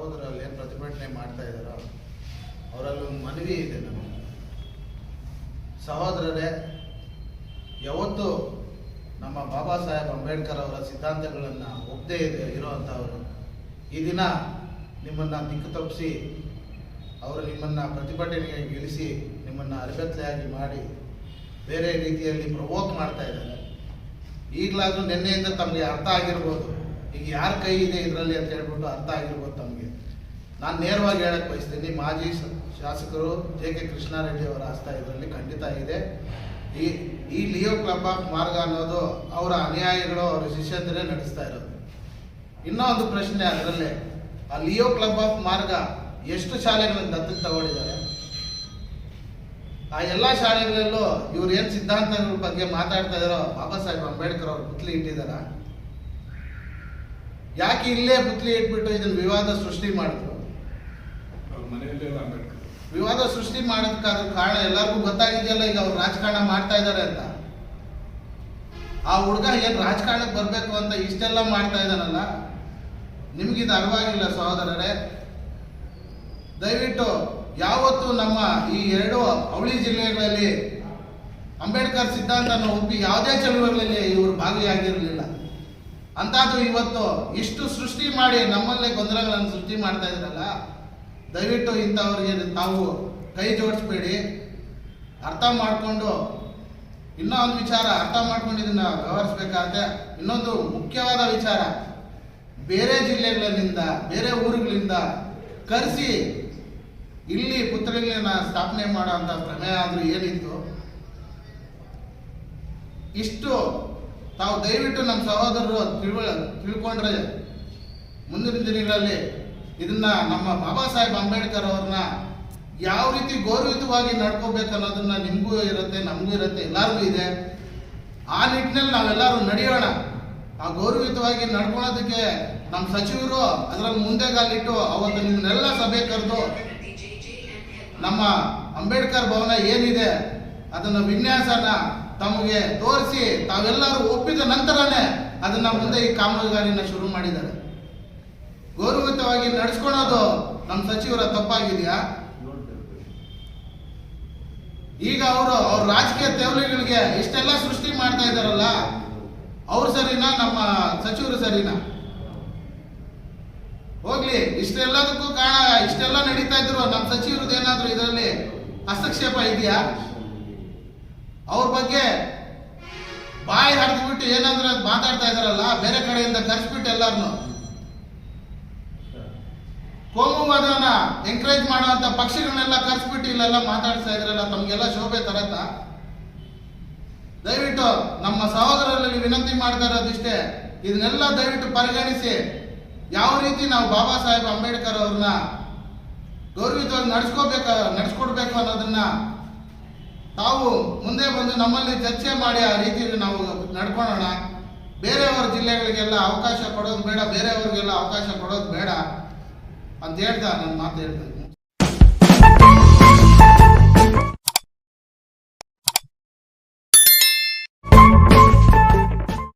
ಸಹೋದರಲ್ಲಿ ಏನು ಪ್ರತಿಭಟನೆ ಮಾಡ್ತಾ ಇದ್ದಾರೋ, ಅವರಲ್ಲಿ ಒಂದು ಮನವಿ ಇದೆ ನಮಗೆ. ಸಹೋದರರೇ, ಯಾವತ್ತು ನಮ್ಮ ಬಾಬಾ ಸಾಹೇಬ್ ಅಂಬೇಡ್ಕರ್ ಅವರ ಸಿದ್ಧಾಂತಗಳನ್ನು ಒಪ್ಪದೇ ಇದೆ ಇರೋವಂಥವರು ಈ ದಿನ ನಿಮ್ಮನ್ನು ದಿಕ್ಕು ತಪ್ಪಿಸಿ, ಅವರು ನಿಮ್ಮನ್ನು ಪ್ರತಿಭಟನೆಗೆ ಇಳಿಸಿ ನಿಮ್ಮನ್ನು ಅರಗತ್ಲೆಯಾಗಿ ಮಾಡಿ, ಬೇರೆ ರೀತಿಯಲ್ಲಿ ಪ್ರವೋಕ್ ಮಾಡ್ತಾ ಇದ್ದಾರೆ. ಈಗಲಾದರೂ ನಿನ್ನೆಯಿಂದ ತಮಗೆ ಅರ್ಥ ಆಗಿರ್ಬೋದು. ಈಗ ಯಾರ ಕೈ ಇದೆ ಇದರಲ್ಲಿ ಅಂತ ಹೇಳ್ಬಿಟ್ಟು ಅರ್ಥ ಆಗಿರ್ಬೋದು ತಮಗೆ. ನಾನು ನೇರವಾಗಿ ಹೇಳಕ್ ಬಯಸ್ತೀನಿ, ಮಾಜಿ ಶಾಸಕರು ಜೆ ಕೆ ಕೃಷ್ಣಾರೆಡ್ಡಿ ಅವರ ಹಸ್ತ ಇದರಲ್ಲಿ ಖಂಡಿತ ಇದೆ. ಈ ಈ ಲಿಯೋ ಕ್ಲಬ್ ಆಫ್ ಮಾರ್ಗ ಅನ್ನೋದು ಅವರ ಅನುಯಾಯಿಗಳು, ಅವರ ಶಿಷ್ಯಂದರೆ ನಡೆಸ್ತಾ ಇರೋದು. ಇನ್ನೂ ಒಂದು ಪ್ರಶ್ನೆ ಅದರಲ್ಲಿ, ಆ ಲಿಯೋ ಕ್ಲಬ್ ಆಫ್ ಮಾರ್ಗ ಎಷ್ಟು ಶಾಲೆಗಳನ್ನು ದತ್ತು ತಗೊಂಡಿದ್ದಾರೆ? ಆ ಎಲ್ಲ ಶಾಲೆಗಳಲ್ಲೂ ಇವ್ರು ಏನು ಸಿದ್ಧಾಂತಗಳ ಬಗ್ಗೆ ಮಾತಾಡ್ತಾ ಇದಾರೋ, ಬಾಬಾ ಸಾಹೇಬ್ ಅಂಬೇಡ್ಕರ್ ಅವ್ರ ಪುತ್ಲಿ ಇಟ್ಟಿದಾರ ಯಾಕೆ ಇಲ್ಲೇ ಪುತ್ಲಿ ಇಟ್ಬಿಟ್ಟು ಇದನ್ನ ವಿವಾದ ಸೃಷ್ಟಿ ಮಾಡಿದ್ರು? ವಿವಾದ ಸೃಷ್ಟಿ ಮಾಡೋದಕ್ಕಾದ ಕಾರಣ ಎಲ್ಲರಿಗೂ ಗೊತ್ತಾಗಿದೆಯಲ್ಲ ಈಗ ಅವ್ರು ರಾಜಕಾರಣ ಮಾಡ್ತಾ ಇದ್ದಾರೆ ಅಂತ. ಆ ಹುಡುಗ ಏನ್ ರಾಜಕಾರಣಕ್ಕೆ ಬರ್ಬೇಕು ಅಂತ ಇಷ್ಟೆಲ್ಲ ಮಾಡ್ತಾ ಇದ್ದಾನಲ್ಲ ನಿಮ್ಗಿದು ಅರ್ವಾಗಿಲ್ಲ ಸಹೋದರರೇ. ದಯವಿಟ್ಟು ಯಾವತ್ತು ನಮ್ಮ ಈ ಎರಡು ಅವಳಿ ಜಿಲ್ಲೆಗಳಲ್ಲಿ ಅಂಬೇಡ್ಕರ್ ಸಿದ್ಧಾಂತನ ಒಪ್ಪಿ ಯಾವುದೇ ಚಳುವಳಿಯಲ್ಲಿ ಇವರು ಭಾಗಿಯಾಗಿರಲಿಲ್ಲ. ಅಂತಾದ್ರೂ ಇವತ್ತು ಇಷ್ಟು ಸೃಷ್ಟಿ ಮಾಡಿ ನಮ್ಮಲ್ಲೇ ಗೊಂದಲಗಳನ್ನು ಸೃಷ್ಟಿ ಮಾಡ್ತಾ ಇದ್ರಲ್ಲ, ದಯವಿಟ್ಟು ಇಂಥವ್ರಿಗೆ ತಾವು ಕೈ ಜೋಡಿಸ್ಬೇಡಿ. ಅರ್ಥ ಮಾಡಿಕೊಂಡು ಇನ್ನೂ ಒಂದು ವಿಚಾರ, ಅರ್ಥ ಮಾಡ್ಕೊಂಡು ಇದನ್ನ ವ್ಯವಹರಿಸ್ಬೇಕಾದ್ರೆ ಇನ್ನೊಂದು ಮುಖ್ಯವಾದ ವಿಚಾರ. ಬೇರೆ ಜಿಲ್ಲೆಗಳಿಂದ, ಬೇರೆ ಊರುಗಳಿಂದ ಕರೆಸಿ ಇಲ್ಲಿ ಪುತ್ರಿಗಳನ್ನ ಸ್ಥಾಪನೆ ಮಾಡೋ ಅಂತ ಪ್ರಮೇಯ ಆದ್ರೂ ಏನಿತ್ತು? ಇಷ್ಟು ತಾವು ದಯವಿಟ್ಟು ನಮ್ಮ ಸಹೋದರರು ತಿಳುವ ತಿಳ್ಕೊಂಡ್ರೆ ಮುಂದಿನ ದಿನಗಳಲ್ಲಿ ಇದನ್ನ ನಮ್ಮ ಬಾಬಾ ಸಾಹೇಬ್ ಅಂಬೇಡ್ಕರ್ ಅವ್ರನ್ನ ಯಾವ ರೀತಿ ಗೌರವಿತವಾಗಿ ನಡ್ಕೋಬೇಕು ಅನ್ನೋದನ್ನ ನಿಮಗೂ ಇರುತ್ತೆ, ನಮಗೂ ಇರುತ್ತೆ, ಎಲ್ಲರಿಗೂ ಇದೆ. ಆ ನಿಟ್ಟಿನಲ್ಲಿ ನಾವೆಲ್ಲರೂ ನಡೆಯೋಣ. ಆ ಗೌರವಿತವಾಗಿ ನಡ್ಕೊಳೋದಕ್ಕೆ ನಮ್ಮ ಸಚಿವರು ಅದರಲ್ಲಿ ಮುಂದೆಗಾಲಿಟ್ಟು ಅವತ್ತು ನಿಮ್ಮನ್ನೆಲ್ಲ ಸಭೆ ಕರೆದು ನಮ್ಮ ಅಂಬೇಡ್ಕರ್ ಭವನ ಏನಿದೆ ಅದನ್ನ ವಿನ್ಯಾಸನ ತಮಗೆ ತೋರಿಸಿ ತಾವೆಲ್ಲರೂ ಒಪ್ಪಿದ ನಂತರನೇ ಅದನ್ನ ಮುಂದೆ ಈ ಕಾಮಗಾರಿನ ಶುರು ಮಾಡಿದ್ದಾರೆ. ಗೌರವಿತವಾಗಿ ನಡೆಸ್ಕೊಳೋದು ನಮ್ಮ ಸಚಿವರ ತಪ್ಪಾಗಿದೆಯಾ? ಈಗ ಅವರು ಅವ್ರ ರಾಜಕೀಯ ತೇವಲಿಗಳಿಗೆ ಇಷ್ಟೆಲ್ಲ ಸೃಷ್ಟಿ ಮಾಡ್ತಾ ಇದ್ದಾರಲ್ಲ, ಅವ್ರು ಸರಿನಾ, ನಮ್ಮ ಸಚಿವರು ಸರಿನಾ? ಹೋಗ್ಲಿ, ಇಷ್ಟೆಲ್ಲದಕ್ಕೂ ಕಾರಣ, ಇಷ್ಟೆಲ್ಲ ನಡೀತಾ ಇದ್ರು ನಮ್ಮ ಸಚಿವರದ್ದು ಏನಾದ್ರು ಇದರಲ್ಲಿ ಹಸ್ತಕ್ಷೇಪ ಇದೆಯಾ? ಅವ್ರ ಬಗ್ಗೆ ಬಾಯಿ ಹರಿದ್ಬಿಟ್ಟು ಏನಂದ್ರೆ ಅದು ಮಾತಾಡ್ತಾ ಇದಾರಲ್ಲ ಬೇರೆ ಕಡೆಯಿಂದ ಕರ್ಸ್ಬಿಟ್ಟು ಎಲ್ಲಾರನು. ಕೋಮುವಾದನ ಎಂಕರೇಜ್ ಮಾಡುವಂತ ಪಕ್ಷಗಳನ್ನೆಲ್ಲ ಕರ್ಸ್ಬಿಟ್ಟು ಇಲ್ಲೆಲ್ಲ ಮಾತಾಡ್ತಾ ಇದ್ರಲ್ಲ, ತಮ್ಗೆಲ್ಲ ಶೋಭೆ ತರತ್ತ? ದಯವಿಟ್ಟು ನಮ್ಮ ಸಹೋದರರಲ್ಲಿ ವಿನಂತಿ ಮಾಡ್ತಾ ಇರೋದಿಷ್ಟೇ, ಇದನ್ನೆಲ್ಲ ದಯವಿಟ್ಟು ಪರಿಗಣಿಸಿ, ಯಾವ ರೀತಿ ನಾವು ಬಾಬಾ ಸಾಹೇಬ್ ಅಂಬೇಡ್ಕರ್ ಅವ್ರನ್ನ ಗೌರವಿತವಾಗಿ ನಡ್ಸ್ಕೋಬೇಕು ನಡ್ಸ್ಕೊಡ್ಬೇಕು ಅನ್ನೋದನ್ನ ತಾವು ಮುಂದೆ ಬಂದು ನಮ್ಮಲ್ಲಿ ಚರ್ಚೆ ಮಾಡಿ ಆ ರೀತಿಯಲ್ಲಿ ನಾವು ನಡ್ಕೊಳ್ಳೋಣ ಬೇರೆಯವ್ರ ಜಿಲ್ಲೆಗಳಿಗೆಲ್ಲ ಅವಕಾಶ ಕೊಡೋದು ಬೇಡ, ಬೇರೆಯವ್ರಿಗೆಲ್ಲ ಅವಕಾಶ ಕೊಡೋದು ಬೇಡ ಅಂತ ಹೇಳ್ತಾ ನನ್ನ ಮಾತು ಹೇಳ್ತಾ.